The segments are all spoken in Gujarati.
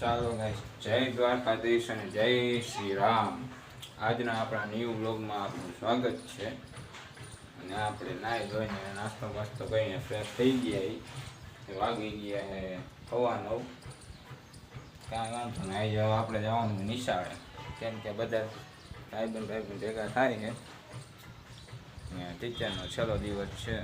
ચાલો ગાઈસ જય દ્વારકાધીશ અને જય શ્રી રામ આજના આપણા ન્યૂ બ્લોગમાં આપનું સ્વાગત છે. અને આપણે નાહી ધોઈને નાસ્તો વાસ્તો કરીને ફ્રેશ થઈ ગયા વાગી ગયા હે સવા નવ કાંઈ વાંધો ને આવી હવે આપણે જવાનું નિશાળે. કેમ કે બધા ભાઈબંધ ભાઈબંધ ભેગા થાય છે. ટીચરનો છેલ્લો દિવસ છે.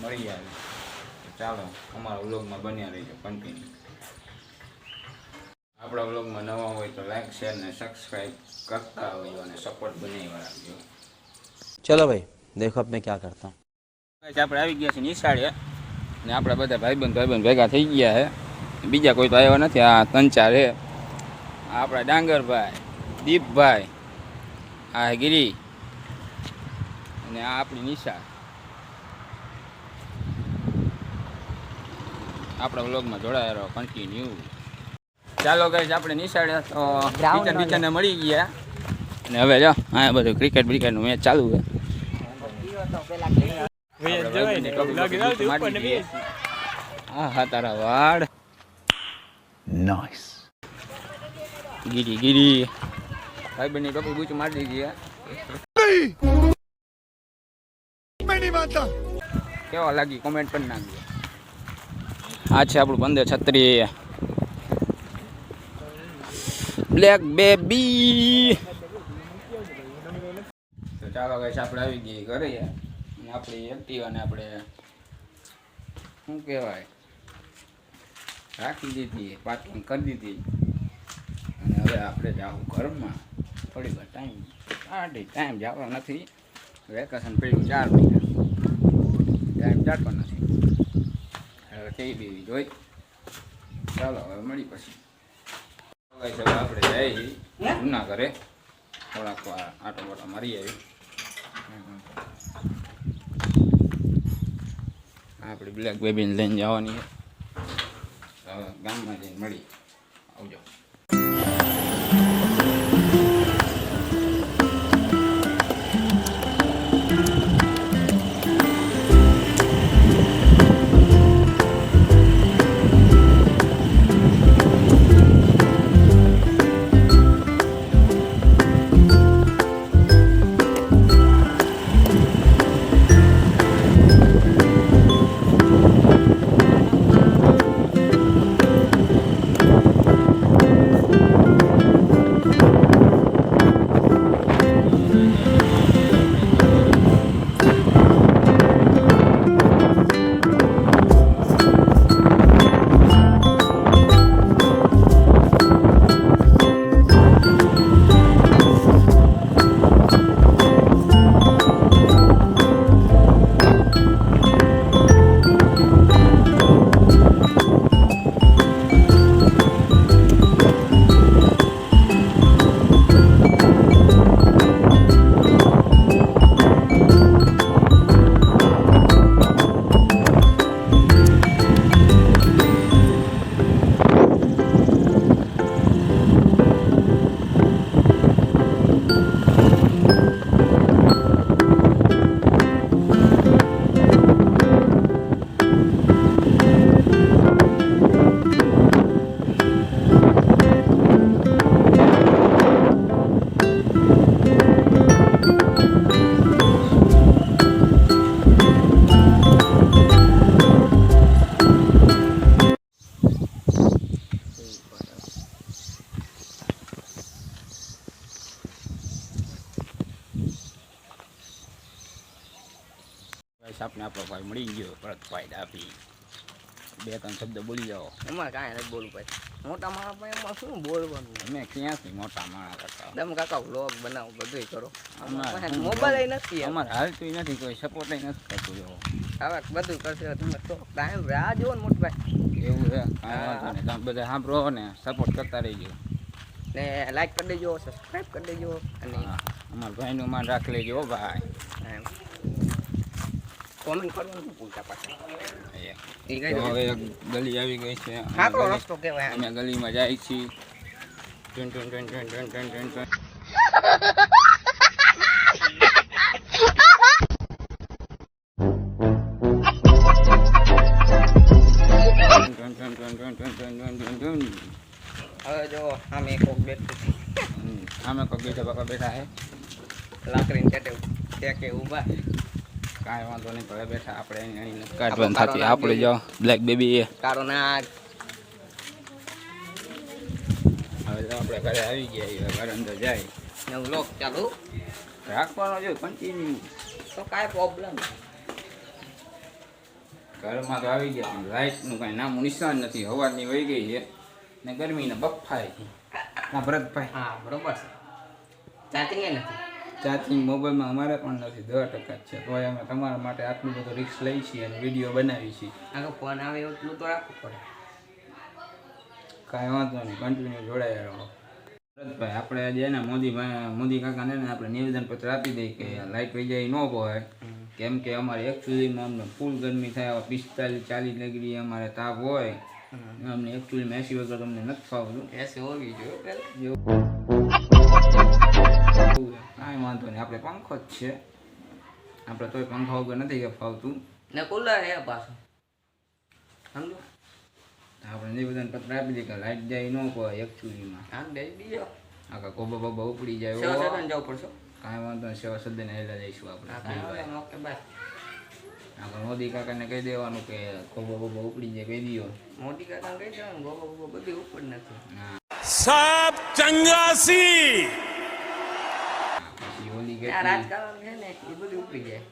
મળી આવે. ચાલો, અમારા વ્લોગમાં બન્યા રહીજો કન્ટિન્યુ આપણા વ્લોગમાં નવા હોય તો લાઈક શેર ને સબસ્ક્રાઈબ કરતા હોજો અને સપોર્ટ બનાવી રાખજો चलो भाई देखो अब मैं क्या करता हूँ Guys, આપણે આવી ગયા છીએ નિશાળે ને આપણા બધા ભાઈબંધ ભાઈબંધ ભેગા થઈ ગયા છે બીજા કોઈ તો આવ્યા નથી આ ત્રણ ચાર છે આ આપણા ડાંગરભાઈ દીપભાઈ આ હે ગિરી અને આ આપણી નિશા આપણા વ્લોગમાં જોડાયા રહો કન્ટિન્યુ ચાલો ગઈ આપણે નિશાળે તો ટીચર ટીચરને મળી ગયા. અને હવે જો હા બધું ક્રિકેટ બ્રિકેટનું મેચ ચાલુ છે. હા હા તારા વાડ Nice. ગીરી ગીરી. ભાઈબંધની ટોપી બૂચ મારી દીધી કેવા લાગી કોમેન્ટ પણ નાખજો આ છે આપણું પંદર છત્રી. બ્લેક બેબી તો ચાલો ગાઈસ આપણે આવી ગઈ ઘરે. અને આપણી એક્ટિવાને આપણે, શું કહેવાય? રાખી દીધી, પાર્કિંગ કરી દીધી. અને હવે આપણે જાવું ઘરમાં. થોડી વાર ટાઈમ આડી ટાઈમ જવા નથી. વેકેશન પડ્યું ચાર મહિના. ટાઈમ જાતો નથી. હવે કઈ દેવી જોઈ. ચાલો, હવે મળી પછી. આપણે જાય જૂના ઘરે થોડાક આટો બાટો મારી આવી આપણી બ્લેક બેબીને લઈને જવાની ગામમાં જઈને મળી આવજો. આપણે ભાઈ મળી ગયો ભરતભાઈ ડાભી બે ત્રણ શબ્દ બોલી જાઓ. એમાં કાંઈ નથી બોલવું ભાઈ. મોટા માણસ ભાઈ એમાં શું બોલવાનું? અમે ક્યાંથી મોટા માણસ હતા? દમ કાકા વ્લોગ બનાવો બધુંય કરો. મોબાઈલ નથી અમારે હાલતું નથી કોઈ સપોર્ટ નથી કરતું જો હવે બધું કરશે તમે તો ટાઈમ રાહ જોવો ને મોટભાઈ એવું છે? તમે બધા સાંભળો ને સપોર્ટ કરતા રહીજો. ને લાઈક કરી દેજો સબસ્ક્રાઈબ કરી દેજો અને અમારા ભાઈનું માન રાખી લેજો ભાઈ. કોમેન્ટ કરવાનું ન ભૂલતા પાછા એ. ઈ તો કઈ દો. હવે એક ગલી આવી ગઈ છે અમે સાંકડો ગલી- રસ્તો કહેવાય આને. અમે ગલીમાં જાય છીએ ટન ટન ટન ટન ટન ટન ટન ટન. ટન ટન ટન ટન ટન ટન ટન ટન ટન. હવે જો આમે કોક બેઠું છે. હમ, આમે કોઈ બેઠા બાપા બેઠા હે લાકડીને ટેટે ટેકે ઊભા કાંઈ વાંધો નહીં ભલે બેઠા આપણે એની આપણે થતી આપણે જો બ્લેક બેબી એ. કારો નાગ હવે તો આપણે ઘરે આવી ગયા ઘર અંદર જાય. ને લોક ચાલુ? રાખવાનો જો કન્ટિન્યુ તો કાંઈ પ્રોબ્લેમ ઘરમાં તો આવી ગયા પણ લાઇટનું કાંઈ નામું નિશાન નથી. હવાની વહી ગઈ છે ને ગરમીને બફાય છે. ભરતભાઈ. હા બરોબર છે. ચાચી નથી. ચાર્જિંગ મોબાઈલમાં અમારે પણ નથી દસ ટકા જ છે. તોય અમે તમારા માટે આટલું બધું રિક્સ લઈ છીએ અને વીડિયો બનાવી છીએ. આગળ ફોન આવે એટલું તો રાખવું પડે. કાંઈ વાંધો નહીં કન્ટિન્યુ જોડાયા રહો. ભરતભાઈ આપણે આજે ને મોદી મોદી કાકાને ને આપણે નિવેદન પત્ર આપી દઈએ કે લાઇટ વિજય જાય ન હોય. કેમ કે અમારે એકચ્યુઅલીમાં અમને ફૂલ ગરમી થાય પિસ્તાલીસ ચાલીસ ડિગ્રી અમારે તાપ હોય. અમને એકચ્યુઅલીમાં એસી વગર અમને નથી ફાવતું. એસી હોવી જોઈએ પેલા કાંઈ વાંધો નહીં. આપણે પંખો જ છે. આપણે તોય પંખા વગર નથી કે ફાવતું. ને કુલર એ પાછું. સમજો? આપણે નિવેદન પત્ર આપી દઈએ કે લાઈટ જાય ન હોય એકચ્યુઅલીમાં હા બે બીજો આખા ગોબા બોબા ઉપડી જાય સેવા ઓ. સદન જવું પડશે. કાંઈ વાંધો નહીં સેવા સદન હેલા જઈશું આપણે. કાંઈ ઓકે બાય. આપણે મોદી કાકાને કહી દેવાનું કે કોબો બોબો ઉપડી જાય કહી દો મોદી કાકા કહી દેવાનું કોબો બોબો બધી ઉપર નથી. સાપ સાબ ચંગાસી! એ બધું ઉપડી જાય.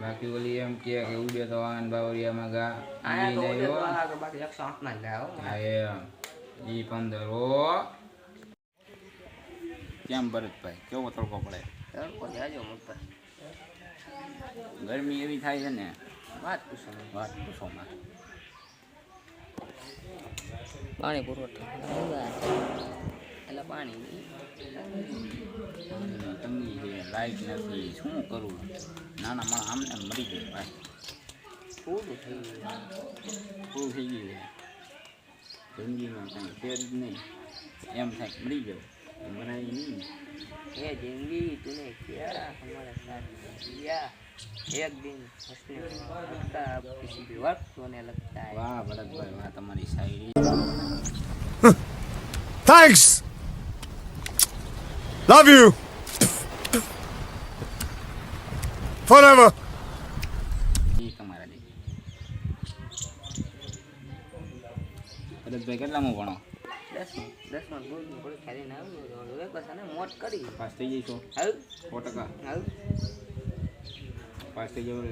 બાકી ઓલી એમ કે કે ઉડે તો વાહન બાવરિયામાં ગા આની તો હો. બાકી એકસો આઠ ના જ હા. એમ. ઈ પંદર ઓ કેમ ભરતભાઈ? કેવો તડકો પડે? તડકો જાજો મોટા ગરમી એવી થાય છે ને? વાત પૂછો વાત પૂછો માં પાણી પુરવઠો. એટલે પાણી. તંગી છે લાઈટ નથી શું કરવું નાના માણસ આમને આમ મરી જાય ભાઈ પૂરું થઈ ગયું પૂરું થઈ ગયું છે જિંદગીમાં કંઈ છે જ નહીં એમ થાય કે મરી જાવ મરાય નહીં ये जिंदगी तूने किया हमारे साथ किया एक दिन हंसने लगता अब किसी भी वक्त होने लगता है વાહ ભરતભાઈ વાહ તમારી શાયરી થેન્ક્સ લવ યુ forever. ભાઈ કેટલામાં ભણો. દસમાં દસમાં ગુડ ગુડ ખાલી ના આવ્યું એક બસ મોટ કરી પાસ થઈ જઈશો. હાલ સો ટકા. હાલ થઈ જવું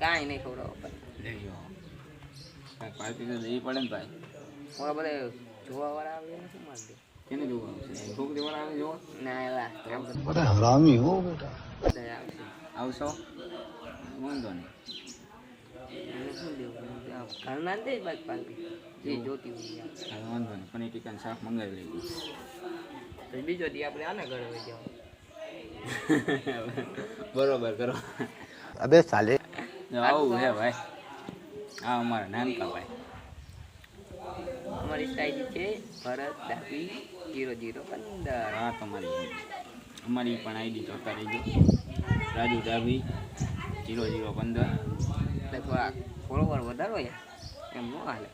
કાંઈ નહીં ખવડાવો પણ પાર્ટી તો જવી પડે ને ભાઈ. મારા બધે આવે ને ના એલા. બધા હો બેટા. આવશો? વાંધો નહીં. પનીર ટીકા શાક મંગાવી લઈશું બીજો દી આપણે આના ઘરે હોય જવા બરોબર અબે સાલે આવું હે ભાઈ. આ અમારા નાનકા ભાઈ. અમારી સાઈડ છે ભરત ડાબી જીરો જીરો પંદર. હા તમારી અમારી પણ આઈડી જોતા રહીજો. રાજુ ડાભી જીરો જીરો પંદર. એટલે થોડા ફોલોવર વધારો યાર. એમ ન હાલે.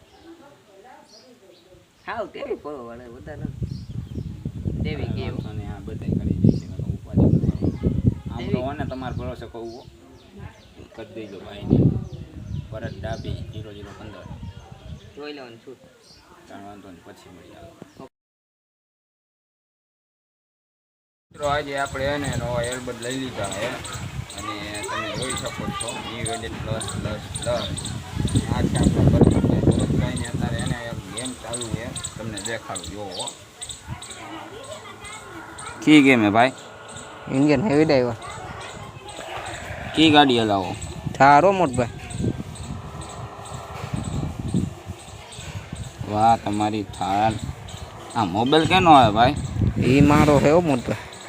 હાવ કેવી ફોલોવર વધારે દેવી કેવું? અને આ બધા કરી ઉપાધિ નથી. આમ તો ઓને તમારે ભરોસે કહું. કરી દેજો ભાઈને. પરત ડાભી જીરો જીરો પંદર. જોઈ લેવાનું છું નહીં પછી મળી આવે. મિત્રો આજે આપણે એને નવા એરબડ લઈ લીધા છે. અને તમે જોઈ શકો છો ઈ વેડેડ પ્લસ પ્લસ પ્લસ આ છે. આપણા ભરતભાઈ ભરતભાઈને અત્યારે એને એક ગેમ ચાલુ છે. તમને દેખાડું જોવો કી ગેમ હે ભાઈ? ઇન્ડિયન હેવી ડ્રાઈવર કી ગાડી હલાવો? થારો મોટભાઈ વાહ તમારી થાર આ મોબાઈલ કેનો આવે ભાઈ? એ મારો હે હો મોટભાઈ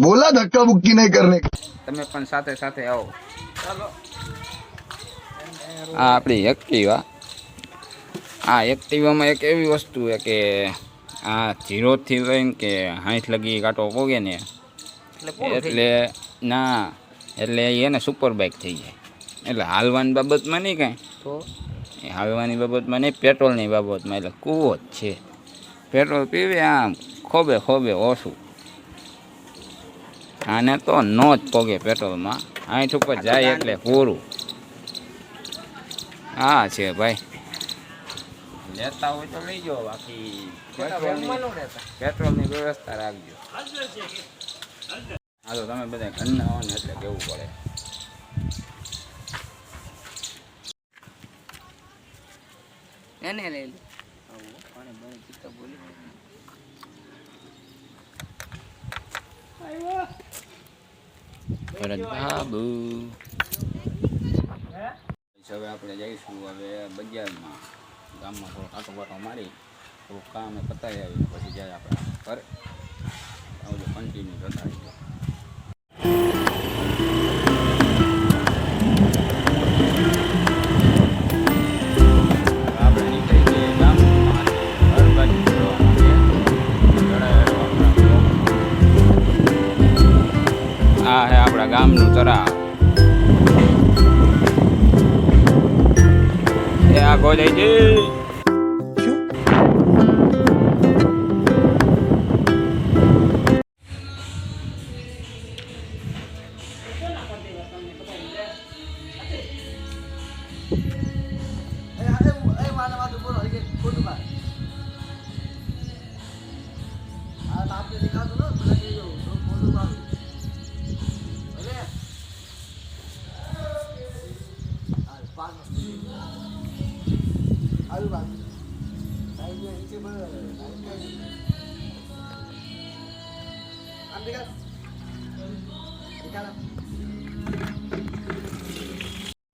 બોલા ધક્કા બુક્કી નહીં કરને. તમે પણ સાથે સાથે આવો. ચાલો આ આપણી એક્ટિવા. આ એક્ટિવામાં એક એવી વસ્તુ છે કે આ ઝીરોથી લઈને કે હાઈઠ લગી કાંટો પોગે ને એટલે ના એટલે એને સુપર બાઇક થઈ જાય. એટલે હાલવાની બાબતમાં નહીં કાંઈ. તો? એ હાલવાની બાબતમાં નહીં પેટ્રોલની બાબતમાં એટલે કૂવો જ છે. પેટ્રોલ પીવે આમ ખોબે ખોબે ઓછું. આને તો નો જ પોગે પેટ્રોલમાં. આઠ ઉપર જાય એટલે પૂરું હા છે ભાઈ. લેતા હોય તો લઈ જાઓ બાકી પેટ્રોલની વ્યવસ્થા રાખજો. હા તો તમે બધા ઘરના હો ને એટલે કેવું પડે. એને લઈ લો. પાણી બોલી. ભરત બાબુ હવે આપણે જઈશું હવે બજારમાં. ગામમાં થોડો કાંટો બાટો મારી થોડુંક કામ પતાવી આવી પછી જાય આપણે ઘરે. આવજો કન્ટિન્યુ જતા ગામનું તરા. એ આ ગોજાઈજી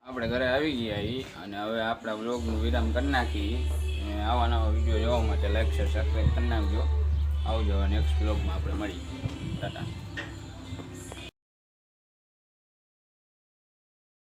આપણે ઘરે આવી ગયા અને હવે આપણા બ્લોગનું વિરામ કરી નાખી. આવા નવા વીડિયો જોવા માટે લાઈક શેર સબસ્ક્રાઈબ કરી નાખજો. આવજો નેક્સ્ટ બ્લોગમાં આપણે મળીએ. ટાટા.